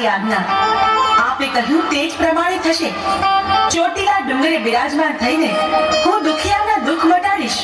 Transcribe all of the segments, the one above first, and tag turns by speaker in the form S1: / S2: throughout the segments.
S1: તમારી આજ્ઞા. આપે કહ્યું તે જ પ્રમાણે થશે. ચોટીલા ડુંગરે બિરાજમાન થઈને હું દુખિયાના દુઃખ મટાડીશ.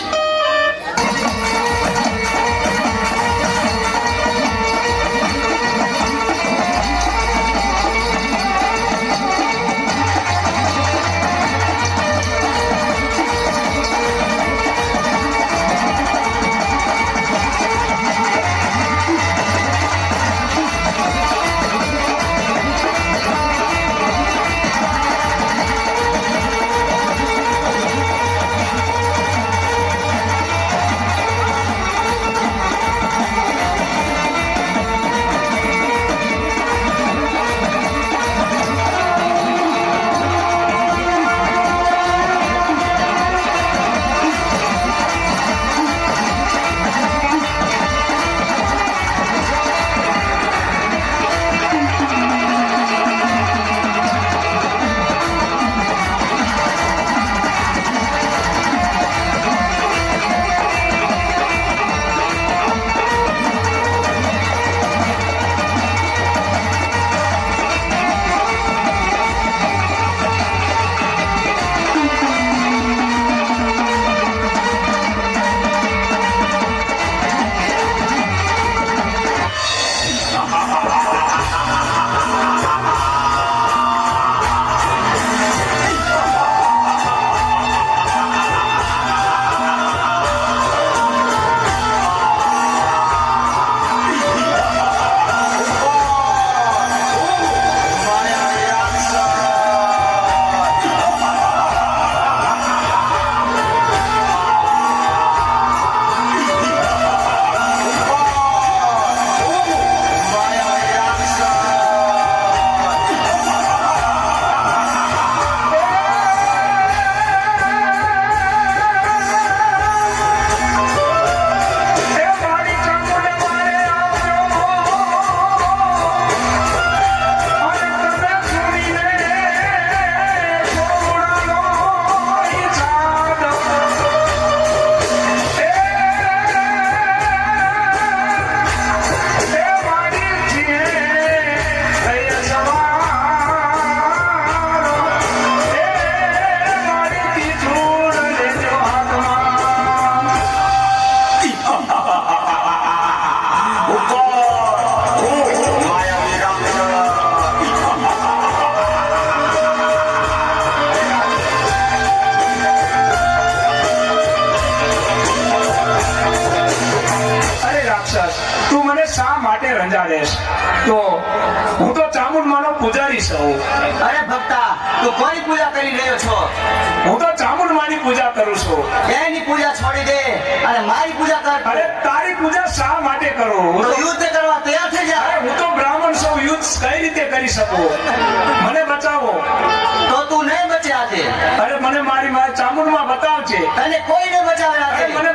S2: માટે રંજાડેશ તો હું તો ચામુંડમાનો પૂજારી છું.
S3: અરે ભક્તા તું કોની પૂજા કરી રહ્યો છો?
S2: હું તો ચામુંડમાની પૂજા કરું છું.
S3: એની પૂજા છોડી દે અને મારી પૂજા કર.
S2: અરે તારી પૂજા શા માટે કરું? હું
S3: તો યુદ્ધ કરવા તૈયાર થઈ જા.
S2: અરે હું તો બ્રાહ્મણ છું યુદ્ધ કઈ રીતે કરી શકું? મને બચાવો.
S3: તો તું નહીં બચે આજે.
S2: અરે મને મારી માં ચામુંડમાં બતાવજે.
S3: તને કોઈ નહીં બચાવે આજે?
S2: મને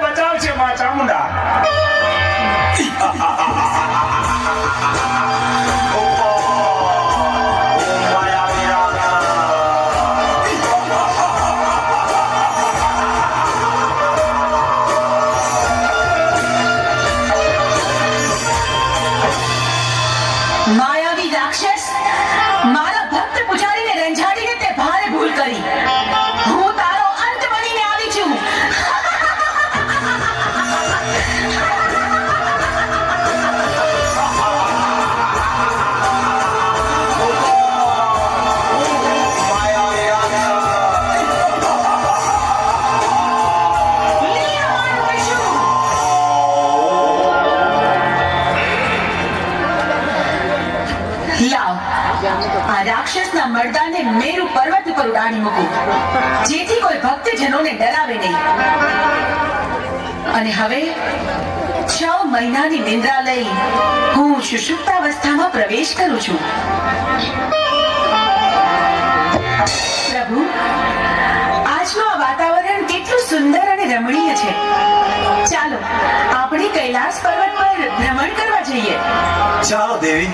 S1: આ રાક્ષસના મર્દાને મેરુ પર્વત ઉપર ઉડાડી મૂકું. જેથી કોઈ ભક્તજનોને ડરાવે નહીં. અને હવે છ મહિનાની નિંદ્રા લઈ હું સુષુપ્તાવસ્થામાં પ્રવેશ કરું છું. પ્રભુ, આજનું આ વાતાવરણ કેટલું સુંદર અને રમણીય છે. ચાલો, આપણે કૈલાસ પર્વત પર ભ્રમણ કરવા જઈએ.
S3: ચાલો દેવી.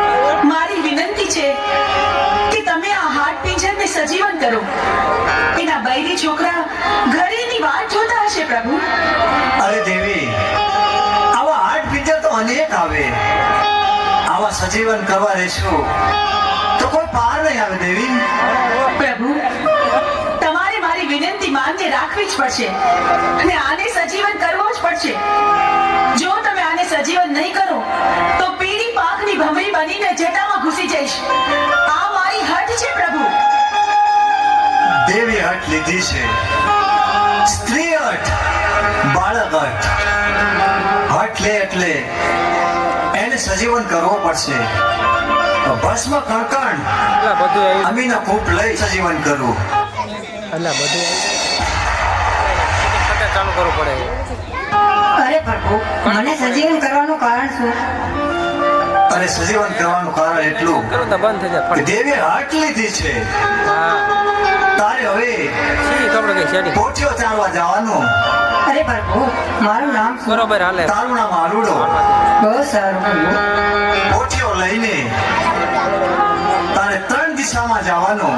S1: મારી વિનંતી છે કે તમે આ હાર્ટ પિંજરને સજીવન કરો. એના બૈરી છોકરા ઘરેની વાત જોતા હશે પ્રભુ.
S4: અરે દેવી આવા હાર્ટ પિંજર તો અનેક આવે. આવા સજીવન કરવા રહેશું તો કોઈ પાર નહીં આવે દેવી.
S1: પ્રભુ તમારે મારી વિનંતી માન્ય રાખવી જ પડશે અને આને સજીવન કરવો જ પડશે. જો તમે આને સજીવન નહીં કરો તો પાકની ભમરી બનીને જટામાં ઘૂસી જઈશ. આ મારી હટ છે પ્રભુ.
S4: દેવી હટ લીધી છે. સ્ત્રી હટ બાળક હટ હટ લે એટલે એને સજીવન કરવો પડશે. ભસ્મ કણકણ
S5: એટલે બધું
S4: અમીના કૂપ લઈ સજીવન કરવું.
S5: એટલે બધું ચાલુ કરવું પડે.
S6: અરે પ્રભુ મને સજીવન કરવાનું કારણ શું?
S4: અને સજીવન કરવાનું કારણ એટલું કે
S5: ફરી
S4: દેવીએ લીધી છે. તારે હવે પોઠિયો ચાલવા જવાનું.
S6: અરે પ્રભુ મારું નામ
S5: બરોબર હાલે.
S4: તારું નામ આરુડો.
S6: બહુ સારું.
S4: પોઠિયો લઈને તારે ત્રણ દિશામાં જવાનું.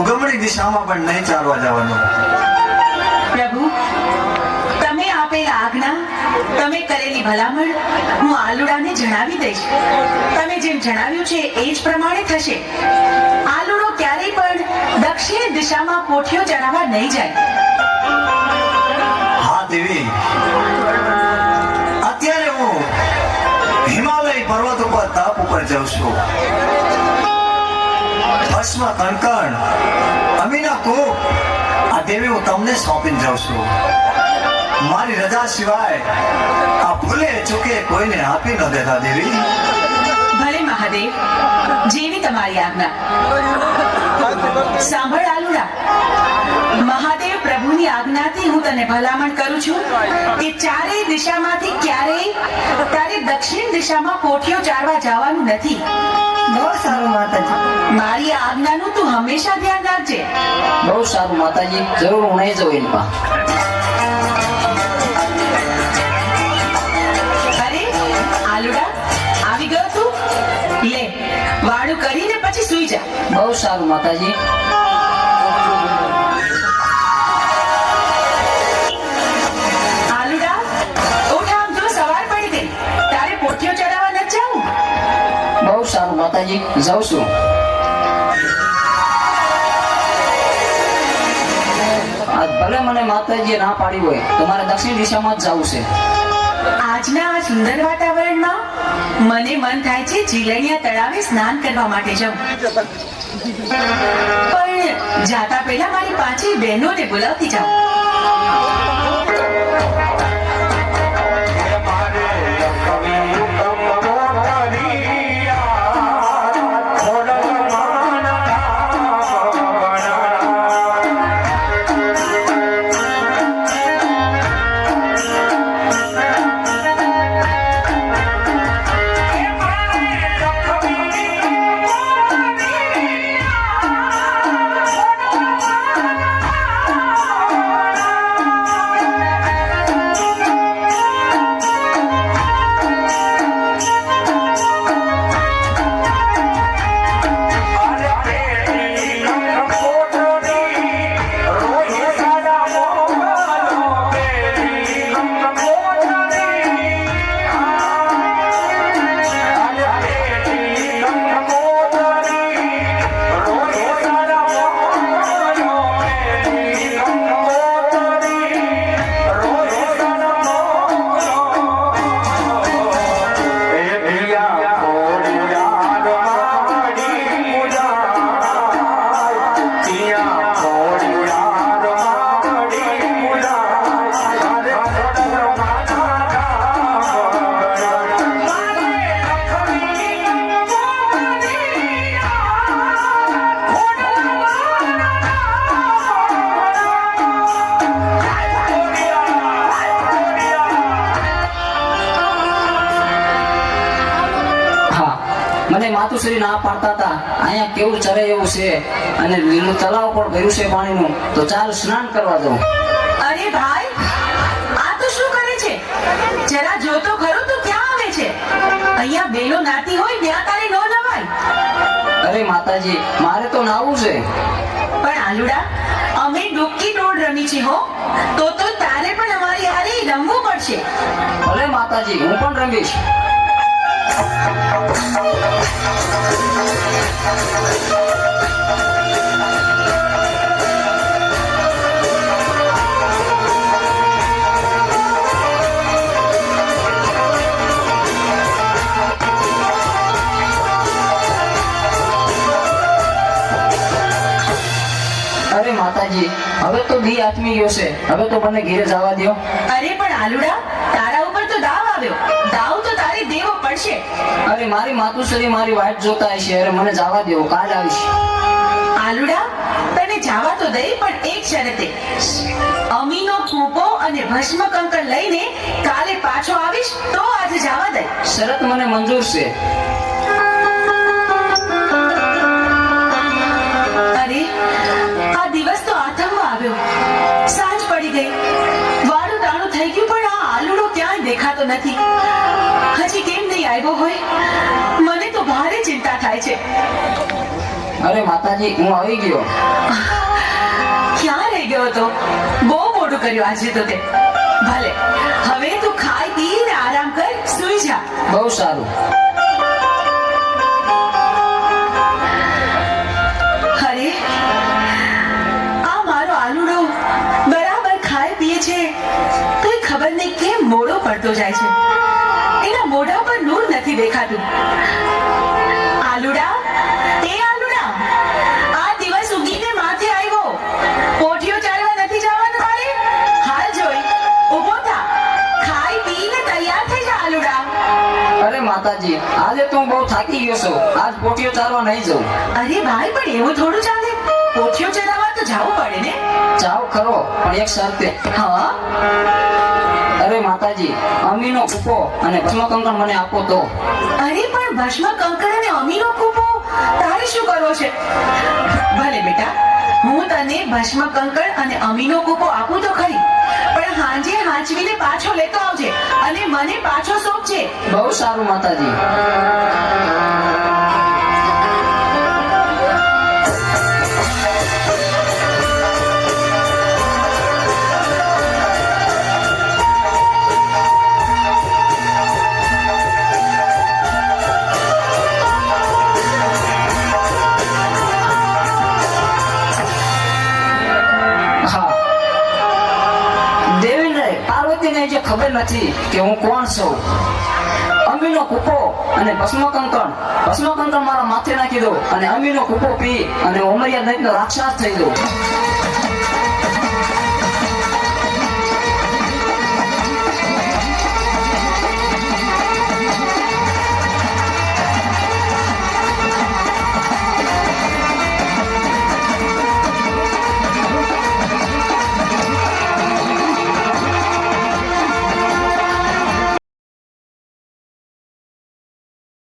S4: ઉગમણી દિશામાં પણ નહીં ચાલવા જવાનું.
S1: પ્રભુ તમે આપેલ આજ્ઞા તમે કરેલી ભલામણ હું આલુડાને જણાવી દઈશ. તમે જેમ જણાવ્યું છે એ જ પ્રમાણે થશે. આલુડો ક્યારેય પણ દક્ષિણ દિશામાં કોઠિયો ચડાવવા નહીં જાય.
S4: હા, દેવી. અત્યારે હું હિમાલય પર્વત ઉપર તાપ ઉપર જાઉં છું. ભસ્મ, કણકણ અમીના કૂપ આ દેવી હું તમને સોંપીને જાઉં છું. મારી રજા સિવાય આ ભૂલે ચૂકે કોઈને આપી ન દેતા દેવી.
S1: ભલે મહાદેવ જેવી તમારી આજ્ઞા. સાંભળ આલુડા મહાદેવ પ્રભુની આજ્ઞાથી હું તને ભલામણ કરું છું કે ચારેય દિશામાંથી ક્યારેય તારે દક્ષિણ દિશામાં કોઠીઓ ચારવા જવાનું નથી.
S6: બહુ સારું માતાજી.
S1: મારી આજ્ઞાનું તું હંમેશા ધ્યાન રાખજે.
S7: બહુ સારું માતાજી. જરૂર હું નહીં જઉં એની બહુ સારું માતાજી. જાઉં? છું. ભલે મને માતાજીએ ના પાડી હોય તો મારે દક્ષિણ દિશામાં જ જવું છે.
S1: આજના આ સુંદર વાતાવરણમાં મને મન થાય છે જીલણિયા તળાવે સ્નાન કરવા માટે જાઉં પણ જાતા પહેલા મારી પાંચે બહેનોને બોલાવતી જાઉં
S7: માતુશ્રી ના પાડતા હતા. અહીંયા કેવું ચરે એવું છે. અને લીલું તલાવ પણ ભર્યું છે પાણીનું. તો ચાલ સ્નાન કરવા દઉં.
S1: અરે ભાઈ આ તો શું કરે જરા જો તો ખરું તું ક્યાં આવે છે? અહીંયા બેનો નાતી હોય ત્યાં તારે ન નવાય.
S7: અરે માતાજી મારે તો નાવું છે.
S1: પણ આલુડા અમે ડૂબકી દોડ રમી છે હો. તો તો તારે પણ અમારી હારે રમવું પડશે.
S7: ભલે માતાજી હું પણ રમીશ. અરે માતાજી, હવે તો દી આત્મી ગયો છે. હવે તો મને ઘેરે જવા દ્યો.
S1: અરે પણ આલુડા, તારા ઉપર તો દાવ આવ્યો. દાવ તો દેવો પડશે.
S7: અરે મારી માતુશ્રી મારી વાટ જોતા હશે અરે મને જવા દેવો કાલ આવીશ.
S1: આલુડા તને જવા તો દઈ પણ એક શરતે. અમીનો કૂપો અને ભસ્મ કંકર લઈને કાલે પાછો આવીશ તો આજે જવા દઈ
S7: શરત મને મંજૂર છે.
S1: અરે આ દિવસ તો આથમમાં આવ્યો. સાંજ પડી ગઈ. દેખાતો નથી. હજી કેમ નહીં આવ્યો હોય? મને તો ભારે ચિંતા થાય છે.
S7: અરે માતાજી હું આવી ગયો.
S1: ક્યાં રહી ગયો હતો? બહુ મોટું કર્યું આજે તો તે. ભલે હવે તું ખાઈ પીને આરામ કર સુઈ જા.
S7: બહુ સારું.
S1: મોડો પડતો જાય છે. એના મોઢા પર નૂર નથી દેખાતું. આલુડા તે આલુડા આ દિવસ ઉગીને માથે આવ્યો. પોઠિયો ચાલવા નથી જવાનું મારે હાલ જોઈ. ઊભો થા. ખાઈ પીને તૈયાર થઈ જા આલુડા.
S7: અરે માતાજી આજે તું બહુ થાકી ગયો છું. આજ પોટીઓ ચાલવા નહીં જઉં.
S1: અરે ભાઈ પણ એવું થોડું ચાલે. પોઠિયો ચરાવવા તો જવું પડે ને?
S7: જાઓ ખરો પણ એક શરતે.
S1: હા?
S7: અરે માતાજી અમીનો કૂપો અને ભસ્મકંકણ મને આપો તો.
S1: અરે પણ ભસ્મ કંકણ અને અમીનો કૂપો? તારે શું કરવો છે? ભલે બેટા હું તને ભસ્મ કંકણ અને અમીનો કૂપો આપું તો ખરી પણ હાંજે હાંચવીને પાછો લેતો આવજે અને મને પાછો સોંપજે.
S7: બહુ સારું માતાજી. નથી કે હું કોણ છું? અમીનો કૂપો અને ભસ્મકંકણ. ભસ્મકંકણ મારા માથે નાખી દો અને અમીનો કૂપો પી અને ઉમરિયા દૈતનો રાક્ષસ થઈ દો.